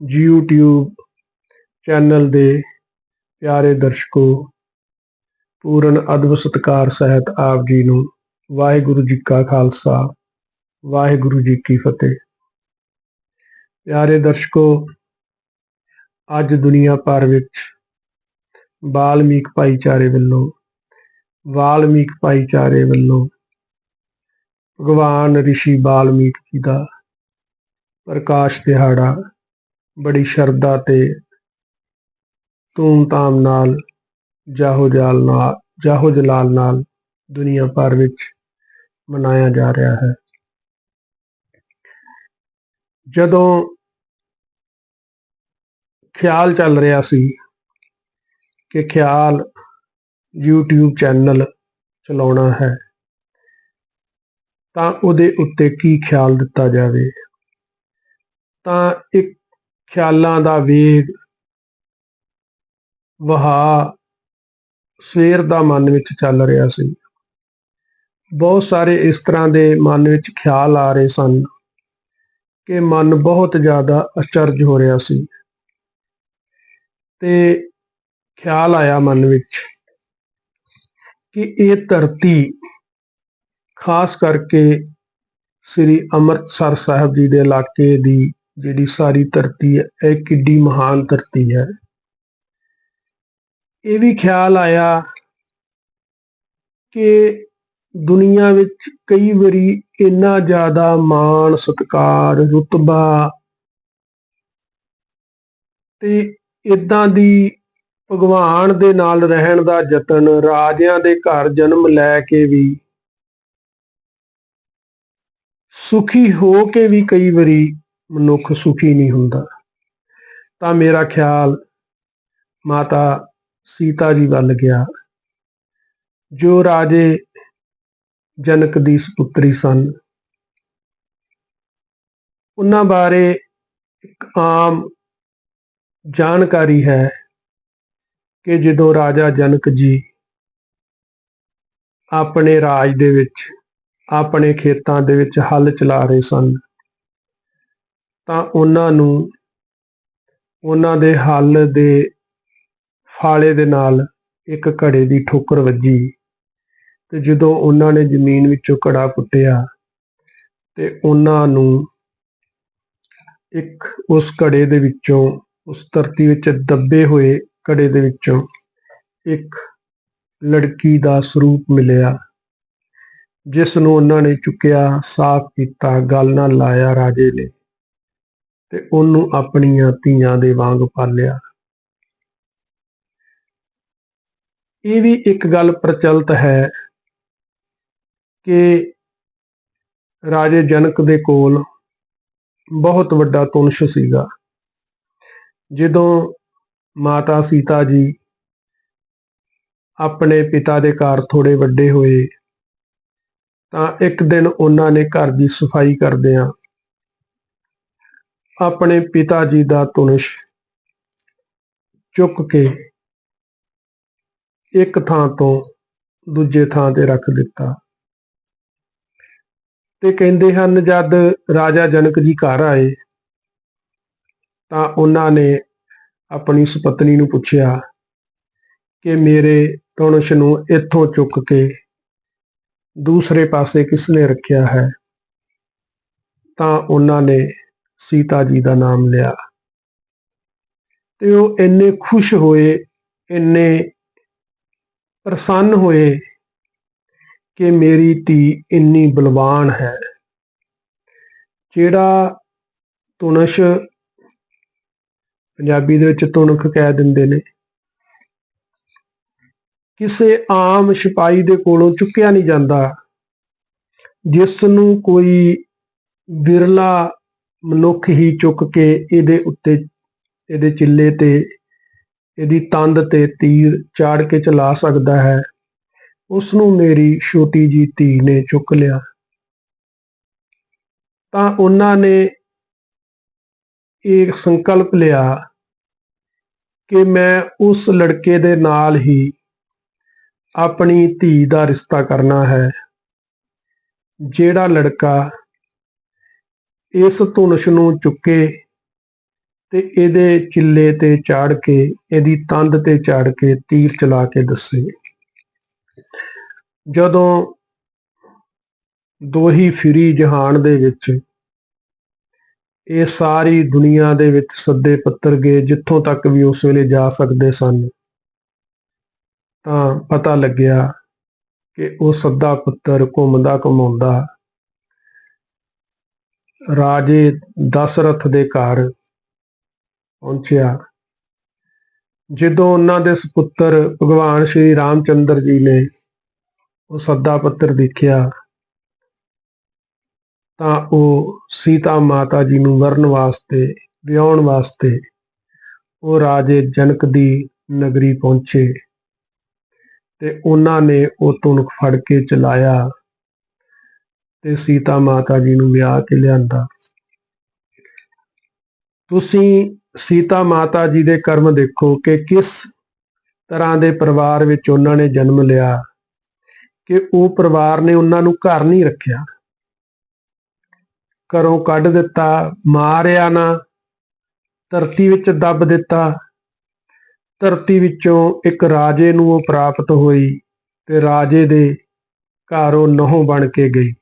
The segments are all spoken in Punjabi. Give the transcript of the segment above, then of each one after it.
YouTube ਚੈਨਲ ਦੇ ਪਿਆਰੇ ਦਰਸ਼ਕੋ, ਪੂਰਨ ਅਦਬ ਸਤਿਕਾਰ ਸਹਿਤ ਆਪ ਜੀ ਨੂੰ ਵਾਹਿਗੁਰੂ ਜੀ ਕਾ ਖਾਲਸਾ, ਵਾਹਿਗੁਰੂ ਜੀ ਕੀ ਫਤਿਹ। ਪਿਆਰੇ ਦਰਸ਼ਕੋ, ਅੱਜ ਦੁਨੀਆ ਭਰ ਵਿੱਚ ਵਾਲਮੀਕ ਭਾਈਚਾਰੇ ਵੱਲੋਂ, ਵਾਲਮੀਕ ਭਾਈਚਾਰੇ ਵੱਲੋਂ ਭਗਵਾਨ ਰਿਸ਼ੀ ਵਾਲਮੀਕ ਜੀ ਦਾ ਪ੍ਰਕਾਸ਼ ਦਿਹਾੜਾ ਬੜੀ ਸ਼ਰਧਾ ਤੇ ਧੂਮ ਧਾਮ ਨਾਲ, ਜਾਹੋ ਜਾਲ ਨਾਲ, ਜਾਹੋ ਜਲਾਲ ਨਾਲ ਦੁਨੀਆ ਭਰ ਵਿੱਚ ਮਨਾਇਆ ਜਾ ਰਿਹਾ ਹੈ। ਜਦੋਂ ਖਿਆਲ ਚੱਲ ਰਿਹਾ ਸੀ ਕਿ ਖਿਆਲ YouTube ਚੈਨਲ ਚਲਾਉਣਾ ਹੈ, ਤਾਂ ਉਹਦੇ ਉੱਤੇ ਕੀ ਖਿਆਲ ਦਿੱਤਾ ਜਾਵੇ, ਤਾਂ ਇੱਕ ਖਿਆਲਾਂ ਦਾ ਵੇਗ ਵਹਾ ਸਵੇਰ ਦਾ ਮਨ ਵਿੱਚ ਚੱਲ ਰਿਹਾ ਸੀ। ਬਹੁਤ ਸਾਰੇ ਇਸ ਤਰ੍ਹਾਂ ਦੇ ਮਨ ਵਿੱਚ ਖਿਆਲ ਆ ਰਹੇ ਸਨ ਕਿ ਮਨ ਬਹੁਤ ਜ਼ਿਆਦਾ ਅਚਰਜ ਹੋ ਰਿਹਾ ਸੀ। ਤੇ ਖਿਆਲ ਆਇਆ ਮਨ ਵਿੱਚ ਕਿ ਇਹ ਧਰਤੀ, ਖਾਸ ਕਰਕੇ ਸ੍ਰੀ ਅੰਮ੍ਰਿਤਸਰ ਸਾਹਿਬ ਜੀ ਦੇ ਇਲਾਕੇ ਦੀ ਜਿਹੜੀ ਸਾਰੀ ਧਰਤੀ ਹੈ, ਇਹ ਕਿੱਡੀ ਮਹਾਨ ਧਰਤੀ ਹੈ। ਇਹ ਵੀ ਖਿਆਲ ਆਇਆ ਕਿ ਦੁਨੀਆ ਵਿੱਚ ਕਈ ਵਾਰੀ ਇੰਨਾ ਜ਼ਿਆਦਾ ਮਾਣ, ਸਤਕਾਰ, ਰੁਤਬਾ ਤੇ ਇਦਾਂ ਦੀ ਭਗਵਾਨ ਦੇ ਨਾਲ ਰਹਿਣ ਦਾ ਯਤਨ, ਰਾਜਿਆਂ ਦੇ ਘਰ ਜਨਮ ਲੈ ਕੇ ਵੀ, ਸੁਖੀ ਹੋ ਕੇ ਵੀ ਕਈ ਵਾਰੀ ਮਨੁੱਖ ਸੁਖੀ ਨਹੀਂ ਹੁੰਦਾ। ਤਾਂ ਮੇਰਾ ਖਿਆਲ ਮਾਤਾ ਸੀਤਾ ਜੀ ਵੱਲ ਗਿਆ, ਜੋ ਰਾਜੇ ਜਨਕ ਦੀ ਸੁਪੁੱਤਰੀ ਸਨ। ਉਹਨਾਂ ਬਾਰੇ ਇੱਕ ਆਮ ਜਾਣਕਾਰੀ ਹੈ ਕਿ ਜਦੋਂ ਰਾਜਾ ਜਨਕ ਜੀ ਆਪਣੇ ਰਾਜ ਦੇ ਵਿੱਚ, ਆਪਣੇ ਖੇਤਾਂ ਦੇ ਵਿੱਚ ਹੱਲ ਚਲਾ ਰਹੇ ਸਨ ਤਾਂ ਉਹਨਾਂ ਨੂੰ, ਉਹਨਾਂ ਦੇ ਹੱਲ ਦੇ ਫਾਲੇ ਦੇ ਨਾਲ ਇੱਕ ਘੜੇ ਦੀ ਠੋਕਰ ਵੱਜੀ। ਤੇ ਜਦੋਂ ਉਹਨਾਂ ਨੇ ਜ਼ਮੀਨ ਵਿੱਚੋਂ ਘੜਾ ਪੁੱਟਿਆ ਤੇ ਉਹਨਾਂ ਨੂੰ ਇੱਕ ਉਸ ਘੜੇ ਦੇ ਵਿੱਚੋਂ, ਉਸ ਧਰਤੀ ਵਿੱਚ ਦੱਬੇ ਹੋਏ ਘੜੇ ਦੇ ਵਿੱਚੋਂ ਇੱਕ ਲੜਕੀ ਦਾ ਸਰੂਪ ਮਿਲਿਆ, ਜਿਸ ਨੂੰ ਉਹਨਾਂ ਨੇ ਚੁੱਕਿਆ, ਸਾਫ਼ ਕੀਤਾ, ਗੱਲ ਨਾਲ ਲਾਇਆ ਰਾਜੇ ਨੇ। ਤੇ ਉਹਨੂੰ ਆਪਣੀਆਂ ਧੀਆਂ ਦੇ ਵਾਂਗ ਪਾਲਿਆ। ਇਹ ਵੀ ਇੱਕ ਗੱਲ ਪ੍ਰਚਲਿਤ ਹੈ ਕਿ ਰਾਜੇ ਜਨਕ ਦੇ ਕੋਲ ਬਹੁਤ ਵੱਡਾ ਤੁਨਸ਼ ਸੀਗਾ। ਜਦੋਂ ਮਾਤਾ ਸੀਤਾ ਜੀ ਆਪਣੇ ਪਿਤਾ ਦੇ ਘਰ ਥੋੜੇ ਵੱਡੇ ਹੋਏ, ਤਾਂ ਇੱਕ ਦਿਨ ਉਹਨਾਂ ਨੇ ਘਰ ਦੀ ਸਫ਼ਾਈ ਕਰਦਿਆਂ ਆਪਣੇ ਪਿਤਾ ਜੀ ਦਾ ਧਨੁਸ਼ ਚੁੱਕ ਕੇ ਇੱਕ ਥਾਂ ਤੋਂ ਦੂਜੇ ਥਾਂ ਤੇ ਰੱਖ ਦਿੱਤਾ। ਤੇ ਕਹਿੰਦੇ ਹਨ, ਜਦ ਰਾਜਾ ਜਨਕ ਜੀ ਘਰ ਆਏ, ਤਾਂ ਉਹਨਾਂ ਨੇ ਆਪਣੀ ਸੁਪਤਨੀ ਨੂੰ ਪੁੱਛਿਆ ਕਿ ਮੇਰੇ ਧਨੁਸ਼ ਨੂੰ ਇੱਥੋਂ ਚੁੱਕ ਕੇ ਦੂਸਰੇ ਪਾਸੇ ਕਿਸ ਨੇ ਰੱਖਿਆ ਹੈ? ਤਾਂ ਉਹਨਾਂ ਨੇ ਸੀਤਾ ਜੀ ਦਾ ਨਾਮ ਲਿਆ। ਤੇ ਉਹ ਇੰਨੇ ਖੁਸ਼ ਹੋਏ, ਇੰਨੇ ਪ੍ਰਸੰਨ ਹੋਏ ਕਿ ਮੇਰੀ ਧੀ ਇੰਨੀ ਬਲਵਾਨ ਹੈ। ਜਿਹੜਾ ਤੁਨਸ਼ ਪੰਜਾਬੀ ਦੇ ਵਿੱਚ ਤੁਨਖ ਕਹਿ ਦਿੰਦੇ ਨੇ, ਕਿਸੇ ਆਮ ਸਿਪਾਈ ਦੇ ਕੋਲੋਂ ਚੁੱਕਿਆ ਨਹੀਂ ਜਾਂਦਾ, ਜਿਸ ਨੂੰ ਕੋਈ ਵਿਰਲਾ ਮਨੁੱਖ ਹੀ ਚੁੱਕ ਕੇ ਇਹਦੇ ਉੱਤੇ, ਇਹਦੇ ਚਿੱਲੇ ਤੇ, ਇਹਦੀ ਤੰਦ ਤੇ ਤੀਰ ਚਾੜ ਕੇ ਚਲਾ ਸਕਦਾ ਹੈ। ਉਸ ਨੂੰ ਮੇਰੀ ਛੋਟੀ ਜੀ ਧੀ ਨੇ ਚੁੱਕ ਲਿਆ। ਤਾਂ ਉਹਨਾਂ ਨੇ ਇੱਕ ਸੰਕਲਪ ਲਿਆ ਕਿ ਮੈਂ ਉਸ ਲੜਕੇ ਦੇ ਨਾਲ ਹੀ ਆਪਣੀ ਧੀ ਦਾ ਰਿਸ਼ਤਾ ਕਰਨਾ ਹੈ, ਜਿਹੜਾ ਲੜਕਾ ਇਸ ਧੁਨਸ਼ ਨੂੰ ਚੁੱਕੇ ਤੇ ਇਹਦੇ ਚਿੱਲੇ ਤੇ ਚਾੜ ਕੇ, ਇਹਦੀ ਤੰਦ ਤੇ ਚਾੜ ਕੇ ਤੀਰ ਚਲਾ ਕੇ ਦੱਸੇ। ਜਦੋਂ ਦੋਹੀ ਫਿਰੀ ਜਹਾਨ ਦੇ ਵਿੱਚ, ਇਹ ਸਾਰੀ ਦੁਨੀਆ ਦੇ ਵਿੱਚ ਸੱਦੇ ਪੱਤਰ ਗਏ ਜਿੱਥੋਂ ਤੱਕ ਵੀ ਉਸ ਵੇਲੇ ਜਾ ਸਕਦੇ ਸਨ, ਤਾਂ ਪਤਾ ਲੱਗਿਆ ਕਿ ਉਹ ਸੱਦਾ ਪੁੱਤਰ ਘੁੰਮਦਾ ਘੁਮਾਉਂਦਾ ਰਾਜੇ ਦਸ਼ਰਥ ਦੇ ਘਰ ਪਹੁੰਚਿਆ। ਜਦੋਂ ਉਹਨਾਂ ਦੇ ਸੁਪੁੱਤਰ ਭਗਵਾਨ ਸ਼੍ਰੀ ਰਾਮਚੰਦਰ ਜੀ ਨੇ ਉਹ ਸੱਦਾ ਪੱਤਰ ਦੇਖਿਆ, ਤਾਂ ਉਹ ਸੀਤਾ ਮਾਤਾ ਜੀ ਨੂੰ ਵਰਨ ਵਾਸਤੇ ਵਿਆਹਣ ਵਾਸਤੇ ਉਹ ਰਾਜੇ ਜਨਕ ਦੀ ਨਗਰੀ ਪਹੁੰਚੇ ਤੇ ਉਹਨਾਂ ਨੇ ਉਹ ਤੁਨਖ ਫੜ ਕੇ ਚਲਾਇਆ। ਤੇ ਸੀਤਾ ਮਾਤਾ ਜੀ ਨੂੰ ਵਿਆਹ ਕੇ ਲਿਆਂਦਾ। ਤੁਸੀਂ ਸੀਤਾ ਮਾਤਾ ਜੀ ਦੇ ਕਰਮ ਦੇਖੋ ਕਿ ਕਿਸ ਤਰ੍ਹਾਂ ਦੇ ਪਰਿਵਾਰ ਵਿੱਚ ਉਹਨਾਂ ਨੇ ਜਨਮ ਲਿਆ, ਕਿ ਉਹ ਪਰਿਵਾਰ ਨੇ ਉਹਨਾਂ ਨੂੰ ਘਰ ਨਹੀਂ ਰੱਖਿਆ। ਘਰੋਂ ਕੱਢ ਦਿੱਤਾ, ਮਾਰਿਆ ਨਾ, ਧਰਤੀ ਵਿੱਚ ਦੱਬ ਦਿੱਤਾ। ਧਰਤੀ ਵਿੱਚੋਂ ਇੱਕ ਰਾਜੇ ਨੂੰ ਉਹ ਪ੍ਰਾਪਤ ਹੋਈ ਤੇ ਰਾਜੇ ਦੇ ਘਰ ਉਹ ਨਹੁੰ ਬਣ ਕੇ ਗਈ।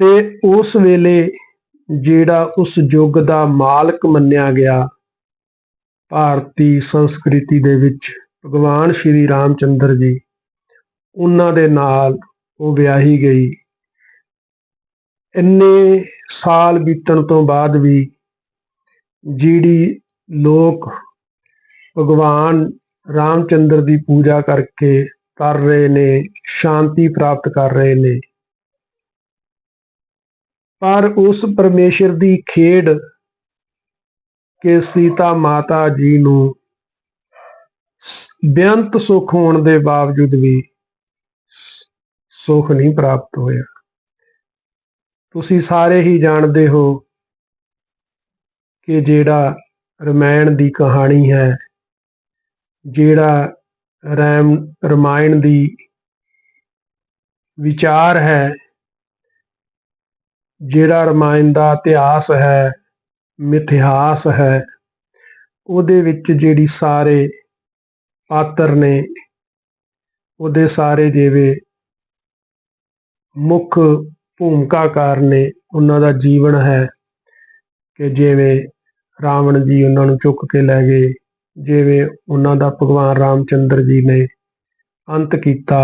ਤੇ ਉਸ ਵੇਲੇ ਜਿਹੜਾ ਉਸ ਯੁੱਗ ਦਾ ਮਾਲਕ ਮੰਨਿਆ ਗਿਆ, ਭਾਰਤੀ ਸੰਸਕ੍ਰਿਤੀ ਦੇ ਵਿੱਚ ਭਗਵਾਨ ਸ਼੍ਰੀ ਰਾਮਚੰਦਰ ਜੀ, ਉਹਨਾਂ ਦੇ ਨਾਲ ਉਹ ਵਿਆਹੀ ਗਈ। ਇੰਨੇ ਸਾਲ ਬੀਤਣ ਤੋਂ ਬਾਅਦ ਵੀ ਜਿਹੜੀ ਲੋਕ ਭਗਵਾਨ ਰਾਮਚੰਦਰ ਦੀ ਪੂਜਾ ਕਰਕੇ ਕਰ ਰਹੇ ਨੇ, ਸ਼ਾਂਤੀ ਪ੍ਰਾਪਤ ਕਰ ਰਹੇ ਨੇ ਪਰ ਉਸ ਪਰਮੇਸ਼ਰ ਦੀ ਖੇਡ ਕਿ ਸੀਤਾ ਮਾਤਾ ਜੀ ਨੂੰ ਬੇਅੰਤ ਸੁਖ ਹੋਣ ਦੇ ਬਾਵਜੂਦ ਵੀ ਸੁਖ ਨਹੀਂ ਪ੍ਰਾਪਤ ਹੋਇਆ। ਤੁਸੀਂ ਸਾਰੇ ਹੀ ਜਾਣਦੇ ਹੋ ਕਿ ਜਿਹੜਾ ਰਮਾਇਣ ਦੀ ਕਹਾਣੀ ਹੈ, ਜਿਹੜਾ ਰਾਮ, ਰਮਾਇਣ ਦੀ ਵਿਚਾਰ ਹੈ ਜਿਹੜਾ ਰਮਾਇਣ ਦਾ ਇਤਿਹਾਸ ਹੈ, ਮਿਥਿਹਾਸ ਹੈ, ਉਹਦੇ ਵਿੱਚ ਜਿਹੜੀ ਸਾਰੇ ਪਾਤਰ ਨੇ, ਉਹਦੇ ਸਾਰੇ ਜਿਵੇਂ ਮੁੱਖ ਭੂਮਿਕਾਕਾਰ ਨੇ, ਉਹਨਾਂ ਦਾ ਜੀਵਨ ਹੈ ਕਿ ਜਿਵੇਂ ਰਾਵਣ ਜੀ ਉਹਨਾਂ ਨੂੰ ਚੁੱਕ ਕੇ ਲੈ ਗਏ, ਜਿਵੇਂ ਉਹਨਾਂ ਦਾ ਭਗਵਾਨ ਰਾਮਚੰਦਰ ਜੀ ਨੇ ਅੰਤ ਕੀਤਾ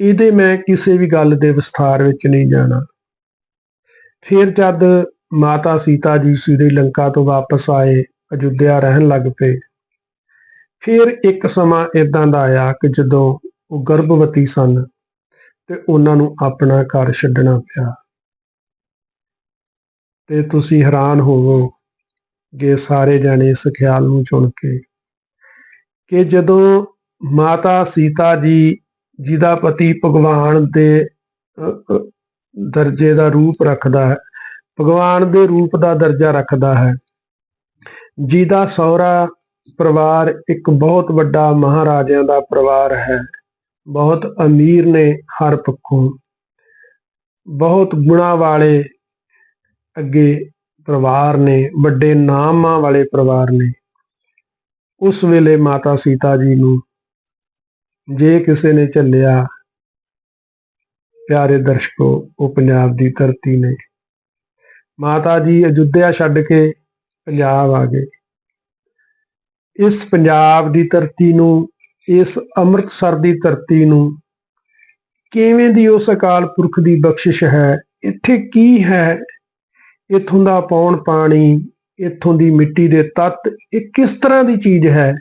ਇਹਦੇ ਮੈਂ ਕਿਸੇ ਵੀ ਗੱਲ ਦੇ ਵਿਸਥਾਰ ਵਿੱਚ ਨਹੀਂ ਜਾਣਾ। ਫਿਰ ਜਦ ਮਾਤਾ ਸੀਤਾ ਜੀ ਸ੍ਰੀ ਲੰਕਾ ਤੋਂ ਵਾਪਸ ਆਏ, ਅਯੁੱਧਿਆ ਰਹਿਣ ਲੱਗ ਪਏ, ਫਿਰ ਇੱਕ ਸਮਾਂ ਇਦਾਂ ਦਾ ਆਇਆ ਕਿ ਜਦੋਂ ਉਹ ਗਰਭਵਤੀ ਸਨ ਤੇ ਉਹਨਾਂ ਨੂੰ ਆਪਣਾ ਘਰ ਛੱਡਣਾ ਪਿਆ। ਤੇ ਤੁਸੀਂ ਹੈਰਾਨ ਹੋਵੋਗੇ ਸਾਰੇ ਜਾਣੇ ਇਸ ਖਿਆਲ ਨੂੰ ਚੁਣ ਕੇ ਕਿ ਜਦੋਂ ਮਾਤਾ ਸੀਤਾ ਜੀ ਜਿਹਦਾ ਪਤੀ ਭਗਵਾਨ ਦੇ ਦਰਜੇ ਦਾ ਰੂਪ ਰੱਖਦਾ ਹੈ। ਭਗਵਾਨ ਦੇ ਰੂਪ ਦਾ ਦਰਜਾ ਰੱਖਦਾ ਹੈ। ਜਿਹਦਾ ਸਹੁਰਾ ਪਰਿਵਾਰ ਇੱਕ ਬਹੁਤ ਵੱਡਾ ਮਹਾਰਾਜਿਆਂ ਦਾ ਪਰਿਵਾਰ ਹੈ। ਬਹੁਤ ਅਮੀਰ ਨੇ ਹਰ ਪੱਖੋਂ। ਬਹੁਤ ਗੁਣਾ ਵਾਲੇ ਅੱਗੇ ਪਰਿਵਾਰ ਨੇ, ਵੱਡੇ ਨਾਮਾਂ ਵਾਲੇ ਪਰਿਵਾਰ ਨੇ। ਉਸ ਵੇਲੇ ਮਾਤਾ ਸੀਤਾ ਜੀ ਨੂੰ ਜੇ ਕਿਸੇ ਨੇ ਝੱਲਿਆ, ਪਿਆਰੇ ਦਰਸ਼ਕੋ, ਉਹ ਪੰਜਾਬ ਦੀ ਧਰਤੀ ਨੇ। ਮਾਤਾ ਜੀ ਅਯੁੱਧਿਆ ਛੱਡ ਕੇ ਪੰਜਾਬ ਆ ਗਏ। ਇਸ ਪੰਜਾਬ ਦੀ ਧਰਤੀ ਨੂੰ, ਇਸ ਅੰਮ੍ਰਿਤਸਰ ਦੀ ਧਰਤੀ ਨੂੰ ਕਿਵੇਂ ਦੀ ਉਸ ਅਕਾਲ ਪੁਰਖ ਦੀ ਬਖਸ਼ਿਸ਼ ਹੈ, ਇੱਥੇ ਕੀ ਹੈ? ਇਥੋਂ ਦਾ ਪੌਣ ਪਾਣੀ ਇਥੋਂ ਦੀ ਮਿੱਟੀ ਦੇ ਤੱਤ, ਇਹ ਕਿਸ ਤਰ੍ਹਾਂ ਦੀ ਚੀਜ਼ ਹੈ?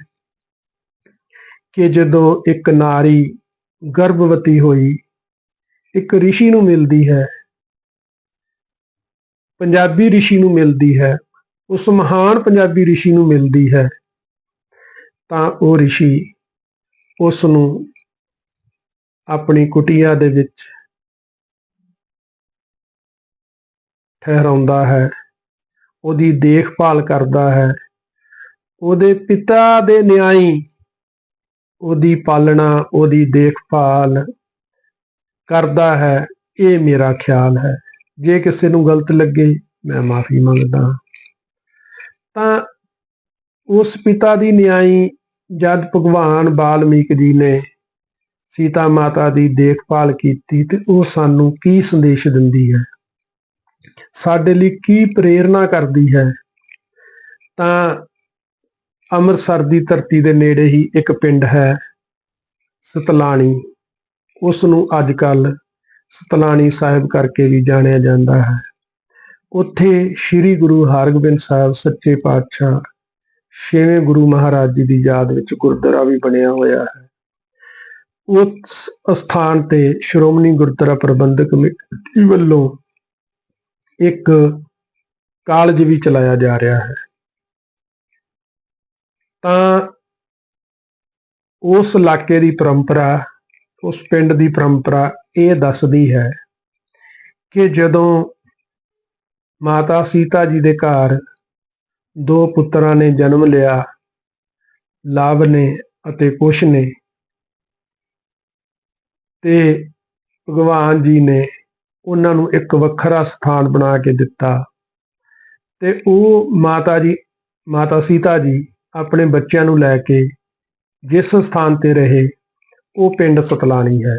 ਕਿ ਜਦੋਂ ਇੱਕ ਨਾਰੀ ਗਰਭਵਤੀ ਹੋਈ ਇੱਕ ઋષਿ ਨੂੰ ਮਿਲਦੀ ਹੈ ਪੰਜਾਬੀ ઋષਿ ਨੂੰ ਮਿਲਦੀ ਹੈ ਉਸ ਮਹਾਨ ਪੰਜਾਬੀ ઋષਿ ਨੂੰ ਮਿਲਦੀ ਹੈ ਤਾਂ ਉਹ ઋષਿ ਉਸ ਨੂੰ ਆਪਣੀ ਕੁਟੀਆ ਦੇ ਵਿੱਚ ਠਹਿਰਾਉਂਦਾ ਹੈ ਉਹਦੀ ਦੇਖਭਾਲ ਕਰਦਾ ਹੈ ਉਹਦੇ ਪਿਤਾ ਦੇ ਨਿਆਈ ਉਹਦੀ ਪਾਲਣਾ, ਉਹਦੀ ਦੇਖਭਾਲ ਕਰਦਾ ਹੈ, ਇਹ ਮੇਰਾ ਖਿਆਲ ਹੈ। ਜੇ ਕਿਸੇ ਨੂੰ ਗਲਤ ਲੱਗੇ, ਮੈਂ ਮਾਫੀ ਮੰਗਦਾ ਹਾਂ। ਤਾਂ ਉਸ ਪਿਤਾ ਦੀ ਨਿਆਈ ਜਦ ਭਗਵਾਨ ਬਾਲਮੀਕ ਜੀ ਨੇ ਸੀਤਾ ਮਾਤਾ ਦੀ ਦੇਖਭਾਲ ਕੀਤੀ ਤੇ ਉਹ ਸਾਨੂੰ ਕੀ ਸੰਦੇਸ਼ ਦਿੰਦੀ ਹੈ? ਸਾਡੇ ਲਈ ਕੀ ਪ੍ਰੇਰਣਾ ਕਰਦੀ ਹੈ? ਤਾਂ ਅੰਮ੍ਰਿਤਸਰ ਦੀ ਧਰਤੀ ਦੇ ਨੇੜੇ ਹੀ ਇੱਕ ਪਿੰਡ ਹੈ, ਸਤਲਾਣੀ। ਉਸ ਨੂੰ ਅੱਜ ਕੱਲ ਸਤਲਾਣੀ ਸਾਹਿਬ ਕਰਕੇ ਵੀ ਜਾਣਿਆ ਜਾਂਦਾ ਹੈ। ਉੱਥੇ ਸ੍ਰੀ ਗੁਰੂ ਹਰਗੋਬਿੰਦ ਸਾਹਿਬ ਸੱਚੇ ਪਾਤਸ਼ਾਹ ਛੇਵੇਂ ਗੁਰੂ ਮਹਾਰਾਜ ਜੀ ਦੀ ਯਾਦ ਵਿੱਚ ਗੁਰਦੁਆਰਾ ਵੀ ਬਣਿਆ ਹੋਇਆ ਹੈ। ਉਸ ਸਥਾਨ ਤੇ ਸ਼੍ਰੋਮਣੀ ਗੁਰਦੁਆਰਾ ਪ੍ਰਬੰਧਕ ਕਮੇਟੀ ਵੱਲੋਂ ਇੱਕ ਕਾਲਜ ਵੀ ਚਲਾਇਆ ਜਾ ਰਿਹਾ ਹੈ। ਤਾਂ ਉਸ ਇਲਾਕੇ ਦੀ ਪਰੰਪਰਾ, ਉਸ ਪਿੰਡ ਦੀ ਪਰੰਪਰਾ ਇਹ ਦੱਸਦੀ ਹੈ ਕਿ ਜਦੋਂ ਮਾਤਾ ਸੀਤਾ ਜੀ ਦੇ ਘਰ ਦੋ ਪੁੱਤਰਾਂ ਨੇ ਜਨਮ ਲਿਆ, ਲਾਭ ਨੇ ਅਤੇ ਕੁਸ਼ ਨੇ, ਤੇ ਭਗਵਾਨ ਜੀ ਨੇ ਉਹਨਾਂ ਨੂੰ ਇੱਕ ਵੱਖਰਾ ਸਥਾਨ ਬਣਾ ਕੇ ਦਿੱਤਾ ਤੇ ਉਹ ਮਾਤਾ ਜੀ, ਮਾਤਾ ਸੀਤਾ ਜੀ ਆਪਣੇ ਬੱਚਿਆਂ ਨੂੰ ਲੈ ਕੇ ਜਿਸ ਸਥਾਨ ਤੇ ਰਹੇ, ਉਹ ਪਿੰਡ ਸਤਲਾਣੀ ਹੈ।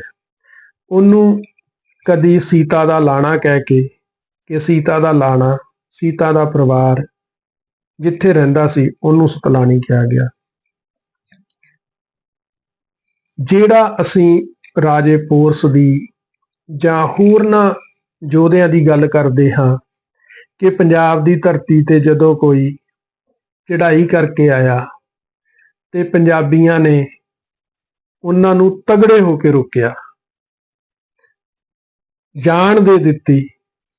ਉਹਨੂੰ ਕਦੀ ਸੀਤਾ ਦਾ ਲਾਣਾ ਕਹਿ ਕੇ ਕਿ ਸੀਤਾ ਦਾ ਲਾਣਾ, ਸੀਤਾ ਦਾ ਪਰਿਵਾਰ ਜਿੱਥੇ ਰਹਿੰਦਾ ਸੀ, ਉਹਨੂੰ ਸਤਲਾਣੀ ਕਿਹਾ ਗਿਆ। ਜਿਹੜਾ ਅਸੀਂ ਰਾਜੇ ਪੋਰਸ ਦੀ ਜਾਂ ਹੋਰਨਾਂ ਯੋਧਿਆਂ ਦੀ ਗੱਲ ਕਰਦੇ ਹਾਂ ਕਿ ਪੰਜਾਬ ਦੀ ਧਰਤੀ ਤੇ ਜਦੋਂ ਕੋਈ ਚੜਾਈ ਕਰਕੇ ਆਇਆ ਤੇ ਪੰਜਾਬੀਆਂ ਨੇ ਉਹਨਾਂ ਨੂੰ ਤਗੜੇ ਹੋ ਕੇ ਰੋਕਿਆ। ਜਾਣ ਦੇ ਦਿੱਤੀ,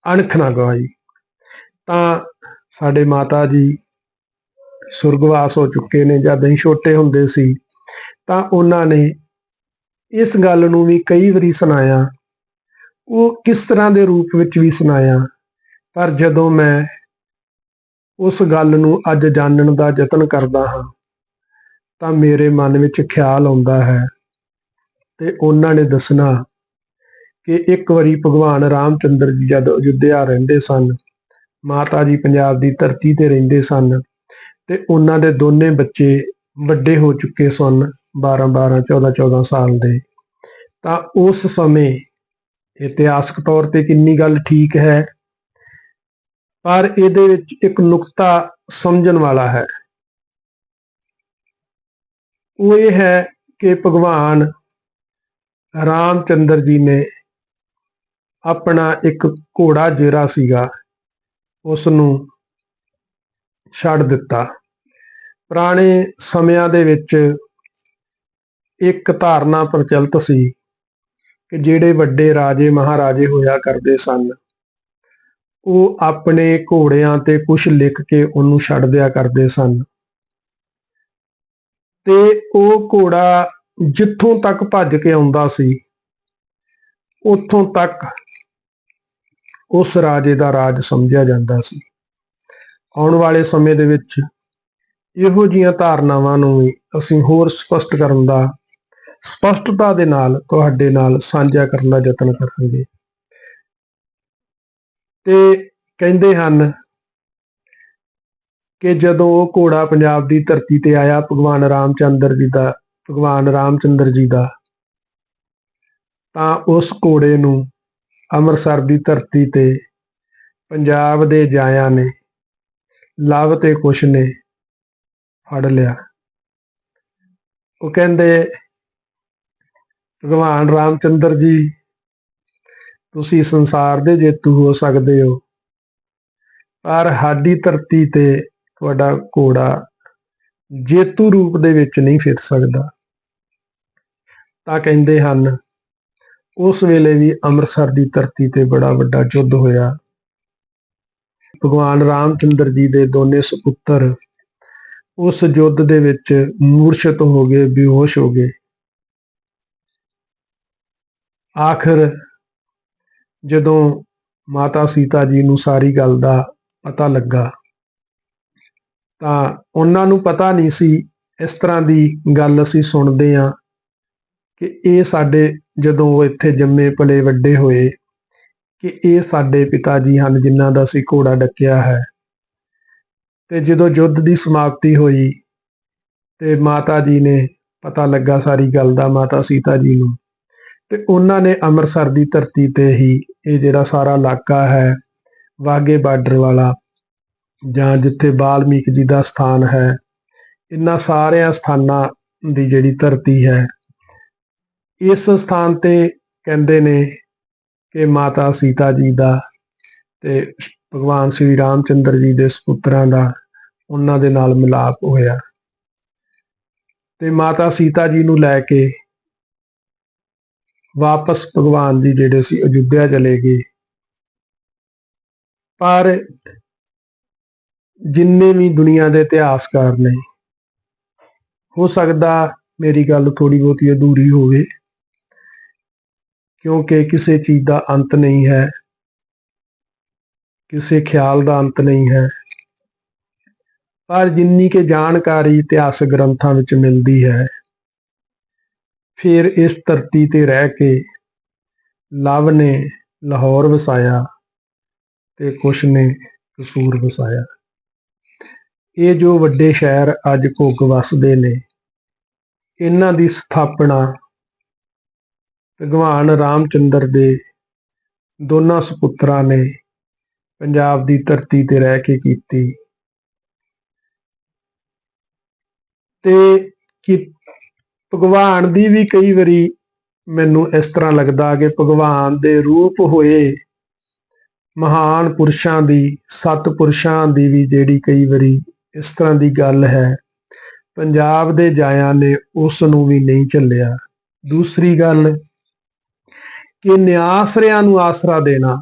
ਅਣਖ ਨਾ ਗਵਾਈ। ਤਾਂ ਸਾਡੇ ਮਾਤਾ ਜੀ ਸੁਰਗਵਾਸ ਹੋ ਚੁੱਕੇ ਨੇ ਜਦ ਅਸੀਂ ਛੋਟੇ ਹੁੰਦੇ ਸੀ, ਤਾਂ ਉਹਨਾਂ ਨੇ ਇਸ ਗੱਲ ਨੂੰ ਵੀ ਕਈ ਵਾਰੀ ਸੁਣਾਇਆ। ਉਹ ਕਿਸ ਤਰ੍ਹਾਂ ਦੇ ਰੂਪ ਵਿੱਚ ਵੀ ਸੁਣਾਇਆ, ਪਰ ਜਦੋਂ ਮੈਂ ਉਸ ਗੱਲ ਨੂੰ ਅੱਜ ਜਾਣਨ ਦਾ ਯਤਨ ਕਰਦਾ ਹਾਂ, ਤਾਂ ਮੇਰੇ ਮਨ ਵਿੱਚ ਖਿਆਲ ਆਉਂਦਾ ਹੈ ਤੇ ਉਹਨਾਂ ਨੇ ਦੱਸਣਾ ਕਿ ਇੱਕ ਵਾਰੀ ਭਗਵਾਨ ਰਾਮਚੰਦਰ ਜੀ ਜਦ ਅਯੁੱਧਿਆ ਰਹਿੰਦੇ ਸਨ, ਮਾਤਾ ਜੀ ਪੰਜਾਬ ਦੀ ਧਰਤੀ ਤੇ ਰਹਿੰਦੇ ਸਨ ਤੇ ਉਹਨਾਂ ਦੇ ਦੋਨੇ ਬੱਚੇ ਵੱਡੇ ਹੋ ਚੁੱਕੇ ਸਨ 12 12 14 14 ਸਾਲ ਦੇ, ਤਾਂ ਉਸ ਸਮੇਂ ਇਤਿਹਾਸਕ ਤੌਰ ਤੇ ਕਿੰਨੀ ਗੱਲ ਠੀਕ ਹੈ ਪਰ ਇਹਦੇ ਵਿੱਚ ਇੱਕ ਨੁਕਤਾ ਸਮਝਣ ਵਾਲਾ ਹੈ। ਉਹ ਇਹ ਹੈ ਕਿ ਭਗਵਾਨ ਰਾਮਚੰਦਰ ਜੀ ਨੇ ਆਪਣਾ ਇੱਕ ਘੋੜਾ ਜਿਹੜਾ ਸੀਗਾ ਉਸ ਨੂੰ ਛੱਡ ਦਿੱਤਾ। ਪੁਰਾਣੇ ਸਮਿਆਂ ਦੇ ਵਿੱਚ ਇੱਕ ਧਾਰਨਾ ਪ੍ਰਚਲਿਤ ਸੀ ਕਿ ਜਿਹੜੇ ਵੱਡੇ ਰਾਜੇ ਮਹਾਰਾਜੇ ਹੋਇਆ ਕਰਦੇ ਸਨ ਉਹ ਆਪਣੇ ਘੋੜਿਆਂ ਤੇ ਕੁਝ ਲਿਖ ਕੇ ਉਹਨੂੰ ਛੱਡ ਦਿਆ ਕਰਦੇ ਸਨ। ਤੇ ਉਹ ਘੋੜਾ ਜਿੱਥੋਂ ਤੱਕ ਭੱਜ ਕੇ ਆਉਂਦਾ ਸੀ, ਉੱਥੋਂ ਤੱਕ ਉਸ ਰਾਜੇ ਦਾ ਰਾਜ ਸਮਝਿਆ ਜਾਂਦਾ ਸੀ। ਆਉਣ ਵਾਲੇ ਸਮੇਂ ਦੇ ਵਿੱਚ ਇਹੋ ਜੀਆਂ ਧਾਰਨਾਵਾਂ ਨੂੰ ਵੀ ਅਸੀਂ ਹੋਰ ਸਪਸ਼ਟ ਕਰਨ ਦਾ, ਸਪਸ਼ਟਤਾ ਦੇ ਨਾਲ, ਤੁਹਾਡੇ ਨਾਲ ਸਾਂਝਾ ਕਰਨ ਦਾ ਯਤਨ ਕਰਾਂਗੇ। ਤੇ ਕਹਿੰਦੇ ਹਨ ਕਿ ਜਦੋਂ ਉਹ ਘੋੜਾ ਪੰਜਾਬ ਦੀ ਧਰਤੀ ਤੇ ਆਇਆ, ਭਗਵਾਨ ਰਾਮਚੰਦਰ ਜੀ ਦਾ, ਭਗਵਾਨ ਰਾਮਚੰਦਰ ਜੀ ਦਾ, ਤਾਂ ਉਸ ਘੋੜੇ ਨੂੰ ਅੰਮ੍ਰਿਤਸਰ ਦੀ ਧਰਤੀ ਤੇ ਪੰਜਾਬ ਦੇ ਜਾਇਆਂ ਨੇ ਲਵ ਤੇ ਕੁਛ ਨੇ ਫੜ ਲਿਆ। ਉਹ ਕਹਿੰਦੇ, ਭਗਵਾਨ ਰਾਮਚੰਦਰ ਜੀ ਤੁਸੀਂ ਸੰਸਾਰ ਦੇ ਜੇਤੂ ਹੋ ਸਕਦੇ ਹੋ। ਪਰ ਸਾਡੀ ਧਰਤੀ ਤੇ ਤੁਹਾਡਾ ਘੋੜਾ ਜੇਤੂ ਰੂਪ ਦੇ ਵਿੱਚ ਨਹੀਂ ਫਿਰ ਸਕਦਾ। ਤਾਂ ਕਹਿੰਦੇ ਹਨ, ਉਸ ਵੇਲੇ ਵੀ ਅੰਮ੍ਰਿਤਸਰ ਦੀ ਧਰਤੀ ਤੇ ਬੜਾ ਵੱਡਾ ਯੁੱਧ ਹੋਇਆ। ਭਗਵਾਨ ਰਾਮਚੰਦਰ ਜੀ ਦੇ ਦੋਨੇ ਸੁਪੁੱਤਰ ਉਸ ਯੁੱਧ ਦੇ ਵਿੱਚ ਮੂਰਛਿਤ ਹੋ ਗਏ, ਬੇਹੋਸ਼ ਹੋ ਗਏ। ਆਖਰ ਜਦੋਂ ਮਾਤਾ ਸੀਤਾ ਜੀ ਨੂੰ ਸਾਰੀ ਗੱਲ ਦਾ ਪਤਾ ਲੱਗਾ, ਤਾਂ ਉਹਨਾਂ ਨੂੰ ਪਤਾ ਨਹੀਂ ਸੀ, ਇਸ ਤਰ੍ਹਾਂ ਦੀ ਗੱਲ ਅਸੀਂ ਸੁਣਦੇ ਆ ਕਿ ਇਹ ਸਾਡੇ ਜਦੋਂ ਉਹ ਇੱਥੇ ਜੰਮੇ ਪਲੇ ਵੱਡੇ ਹੋਏ, ਕਿ ਇਹ ਸਾਡੇ ਪਿਤਾ ਜੀ ਹਨ ਜਿਨ੍ਹਾਂ ਦਾ ਅਸੀਂ ਘੋੜਾ ਡੱਕਿਆ ਹੈ। ਤੇ ਜਦੋਂ ਯੁੱਧ ਦੀ ਸਮਾਪਤੀ ਹੋਈ ਤੇ ਮਾਤਾ ਜੀ ਨੇ ਪਤਾ ਲੱਗਾ ਸਾਰੀ ਗੱਲ ਦਾ ਮਾਤਾ ਸੀਤਾ ਜੀ ਨੂੰ, ਤੇ ਉਹਨਾਂ ਨੇ ਅੰਮ੍ਰਿਤਸਰ ਦੀ ਧਰਤੀ ਤੇ ਹੀ ਇਹ ਜਿਹੜਾ ਸਾਰਾ ਇਲਾਕਾ ਹੈ, ਵਾਗੇ ਬਾਰਡਰ ਵਾਲਾ ਜਾਂ ਜਿੱਥੇ ਬਾਲਮੀਕ ਜੀ ਦਾ ਸਥਾਨ ਹੈ, ਇਹਨਾਂ ਸਾਰਿਆਂ ਸਥਾਨਾਂ ਦੀ ਜਿਹੜੀ ਧਰਤੀ ਹੈ, ਇਸ ਸਥਾਨ ਤੇ ਕਹਿੰਦੇ ਨੇ ਕਿ ਮਾਤਾ ਸੀਤਾ ਜੀ ਦਾ ਤੇ ਭਗਵਾਨ ਸ੍ਰੀ ਰਾਮਚੰਦਰ ਜੀ ਦੇ ਸੁਪੁੱਤਰਾਂ ਦਾ ਉਹਨਾਂ ਦੇ ਨਾਲ ਮਿਲਾਪ ਹੋਇਆ। ਤੇ ਮਾਤਾ ਸੀਤਾ ਜੀ ਨੂੰ ਲੈ ਕੇ ਵਾਪਸ ਭਗਵਾਨ ਦੀ ਜਿਹੜੇ ਸੀ ਅਯੁੱਧਿਆ ਚਲੇ ਗਏ। ਪਰ ਜਿੰਨੇ ਵੀ ਦੁਨੀਆ ਦੇ ਇਤਿਹਾਸਕਾਰ ਨੇ, ਹੋ ਸਕਦਾ ਮੇਰੀ ਗੱਲ ਥੋੜੀ ਬਹੁਤੀ ਅਧੂਰੀ ਹੋਵੇ, ਕਿਉਂਕਿ ਕਿਸੇ ਚੀਜ਼ ਦਾ ਅੰਤ ਨਹੀਂ ਹੈ, ਕਿਸੇ ਖਿਆਲ ਦਾ ਅੰਤ ਨਹੀਂ ਹੈ। ਪਰ ਜਿੰਨੀ ਕਿ ਜਾਣਕਾਰੀ ਇਤਿਹਾਸ ਗ੍ਰੰਥਾਂ ਵਿੱਚ ਮਿਲਦੀ ਹੈ ਫਿਰ ਇਸ ਧਰਤੀ ਤੇ ਰਹਿ ਕੇ ਲਵ ਨੇ ਲਾਹੌਰ ਵਸਾਇਆ ਤੇ ਕੁਛ ਨੇ ਕਸੂਰ ਵਸਾਇਆ। ਇਹ ਜੋ ਵੱਡੇ ਸ਼ਹਿਰ ਅੱਜ ਘੁੱਗ ਵਸਦੇ ਨੇ, ਇਹਨਾਂ ਦੀ ਸਥਾਪਨਾ ਭਗਵਾਨ ਰਾਮਚੰਦਰ ਦੇ ਦੋਨਾਂ ਸੁਪੁੱਤਰਾਂ ਨੇ ਪੰਜਾਬ ਦੀ ਧਰਤੀ ਤੇ ਰਹਿ ਕੇ ਕੀਤੀ। ਤੇ ਕਿ ਭਗਵਾਨ ਦੀ ਵੀ ਕਈ ਵਾਰੀ ਮੈਨੂੰ ਇਸ ਤਰ੍ਹਾਂ ਲੱਗਦਾ ਕਿ ਭਗਵਾਨ ਦੇ ਰੂਪ ਹੋਏ ਮਹਾਨ ਪੁਰਸ਼ਾਂ ਦੀ, ਸਤ ਪੁਰਸ਼ਾਂ ਦੀ ਵੀ ਜਿਹੜੀ ਕਈ ਵਾਰੀ ਇਸ ਤਰ੍ਹਾਂ ਦੀ ਗੱਲ ਹੈ। ਪੰਜਾਬ ਦੇ ਜਾਇਆਂ ਨੇ ਉਸ ਨੂੰ ਵੀ ਨਹੀਂ ਝੱਲਿਆ। ਦੂਸਰੀ ਗੱਲ ਕਿ ਨਿਆਸਰਿਆਂ ਨੂੰ ਆਸਰਾ ਦੇਣਾ।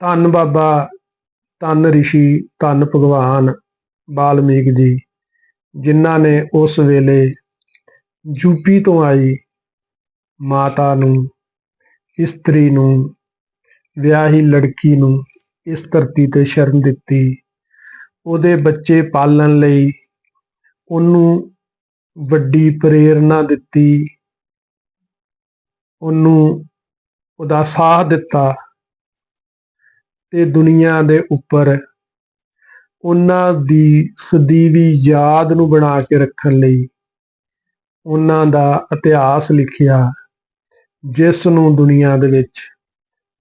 ਧੰਨ ਬਾਬਾ, ਧੰਨ ਰਿਸ਼ੀ, ਧੰਨ ਭਗਵਾਨ ਬਾਲਮੀਕ ਜੀ। ਜਿਨ੍ਹਾਂ ਨੇ ਉਸ ਵੇਲੇ ਯੂਪੀ ਤੋਂ ਆਈ ਮਾਤਾ ਨੂੰ, ਇਸਤਰੀ ਨੂੰ, ਵਿਆਹੀ ਲੜਕੀ ਨੂੰ ਇਸ ਧਰਤੀ ਤੇ ਸ਼ਰਨ ਦਿੱਤੀ। ਉਹਦੇ ਬੱਚੇ ਪਾਲਣ ਲਈ ਉਹਨੂੰ ਵੱਡੀ ਪ੍ਰੇਰਣਾ ਦਿੱਤੀ। ਉਹਨੂੰ ਉਹਦਾ ਸਾਥ ਦਿੱਤਾ ਤੇ ਦੁਨੀਆ ਦੇ ਉੱਪਰ ਉਹਨਾਂ ਦੀ ਸਦੀਵੀ ਯਾਦ ਨੂੰ ਬਣਾ ਕੇ ਰੱਖਣ ਲਈ ਉਹਨਾਂ ਦਾ ਇਤਿਹਾਸ ਲਿਖਿਆ, ਜਿਸ ਨੂੰ ਦੁਨੀਆ ਦੇ ਵਿੱਚ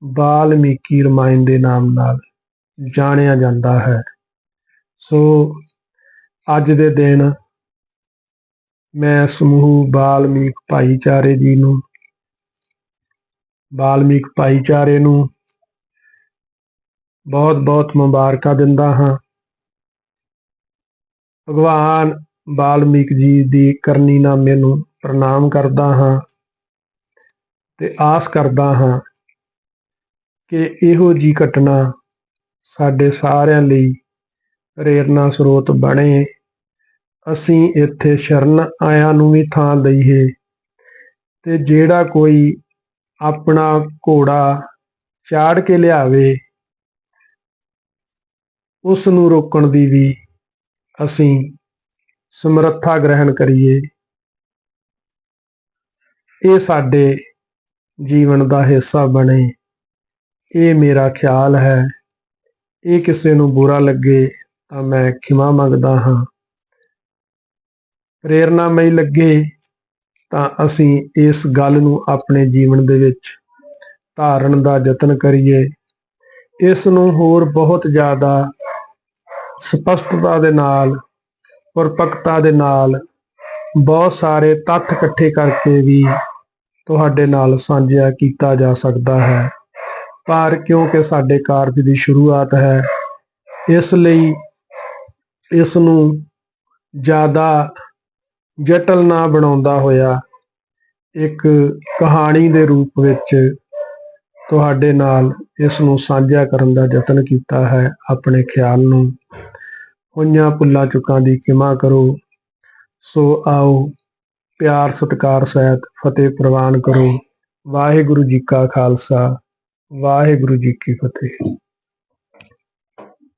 ਬਾਲਮੀਕੀ ਰਮਾਇਣ ਦੇ ਨਾਮ ਨਾਲ ਜਾਣਿਆ ਜਾਂਦਾ ਹੈ। ਸੋ ਅੱਜ ਦੇ ਦਿਨ ਮੈਂ ਸਮੂਹ ਬਾਲਮੀਕ ਭਾਈਚਾਰੇ ਜੀ ਨੂੰ ਬਾਲਮੀਕ ਭਾਈਚਾਰੇ ਨੂੰ ਬਹੁਤ ਬਹੁਤ ਮੁਬਾਰਕਾਂ ਦਿੰਦਾ ਹਾਂ। ਭਗਵਾਨ ਬਾਲਮੀਕ ਜੀ ਦੀ ਕਰਨੀ ਨਾਮੇ ਮੈਨੂੰ ਪ੍ਰਣਾਮ ਕਰਦਾ ਹਾਂ ਤੇ ਆਸ ਕਰਦਾ ਹਾਂ ਕਿ ਇਹੋ ਜੀ ਘਟਨਾ ਸਾਡੇ ਸਾਰਿਆਂ ਲਈ ਪ੍ਰੇਰਨਾ ਸਰੋਤ ਬਣੇ। ਅਸੀਂ ਇੱਥੇ ਸ਼ਰਨ ਆਇਆਂ ਨੂੰ ਵੀ ਥਾਂ ਦਈਏ ਤੇ ਜਿਹੜਾ ਕੋਈ ਆਪਣਾ ਘੋੜਾ ਚਾੜ ਕੇ ਲਿਆਵੇ, ਉਸ ਨੂੰ ਰੋਕਣ ਦੀ ਵੀ ਅਸੀਂ ਸਮਰੱਥਾ ਗ੍ਰਹਿਣ ਕਰੀਏ। ਇਹ ਸਾਡੇ ਜੀਵਨ ਦਾ ਹਿੱਸਾ ਬਣੇ। ਇਹ ਮੇਰਾ ਖਿਆਲ ਹੈ। ਇਹ ਕਿਸੇ ਨੂੰ ਬੁਰਾ ਲੱਗੇ ਤਾਂ ਮੈਂ ਖਿਮਾ ਮੰਗਦਾ ਹਾਂ। ਪ੍ਰੇਰਨਾਮਈ ਲੱਗੇ ਤਾਂ ਅਸੀਂ ਇਸ ਗੱਲ ਨੂੰ ਆਪਣੇ ਜੀਵਨ ਦੇ ਵਿੱਚ ਧਾਰਨ ਦਾ ਯਤਨ ਕਰੀਏ। ਇਸ ਨੂੰ ਹੋਰ ਬਹੁਤ ਜ਼ਿਆਦਾ ਸਪਸ਼ਟਤਾ ਦੇ ਨਾਲ, ਪਰਪੱਕਤਾ ਦੇ ਨਾਲ, ਬਹੁਤ ਸਾਰੇ ਤੱਥ ਇਕੱਠੇ ਕਰਕੇ ਵੀ ਤੁਹਾਡੇ ਨਾਲ ਸਾਂਝਾ ਕੀਤਾ ਜਾ ਸਕਦਾ ਹੈ। ਪਰ ਕਿਉਂਕਿ ਸਾਡੇ ਕਾਰਜ ਦੀ ਸ਼ੁਰੂਆਤ ਹੈ, ਇਸ ਲਈ ਇਸ ਨੂੰ ਜ਼ਿਆਦਾ ਜਟਲ ਨਾ ਬਣਾਉਂਦਾ ਹੋਇਆ ਇੱਕ ਕਹਾਣੀ ਦੇ ਰੂਪ ਵਿੱਚ ਤੁਹਾਡੇ ਨਾਲ ਇਸ ਨੂੰ ਸਾਂਝਾ ਕਰਨ ਦਾ ਯਤਨ ਕੀਤਾ ਹੈ ਆਪਣੇ ਖਿਆਲ ਨੂੰ। ਹੋਈਆਂ ਭੁੱਲਾਂ ਚੁੱਕਾਂ ਦੀ ਕਿਮਾ ਕਰੋ। ਸੋ ਆਓ ਪਿਆਰ ਸਤਿਕਾਰ ਸਹਿਤ ਫਤਿਹ ਪ੍ਰਵਾਨ ਕਰੋ। ਵਾਹਿਗੁਰੂ ਜੀ ਕਾ ਖਾਲਸਾ, ਵਾਹਿਗੁਰੂ ਜੀ ਕੀ ਫਤਿਹ।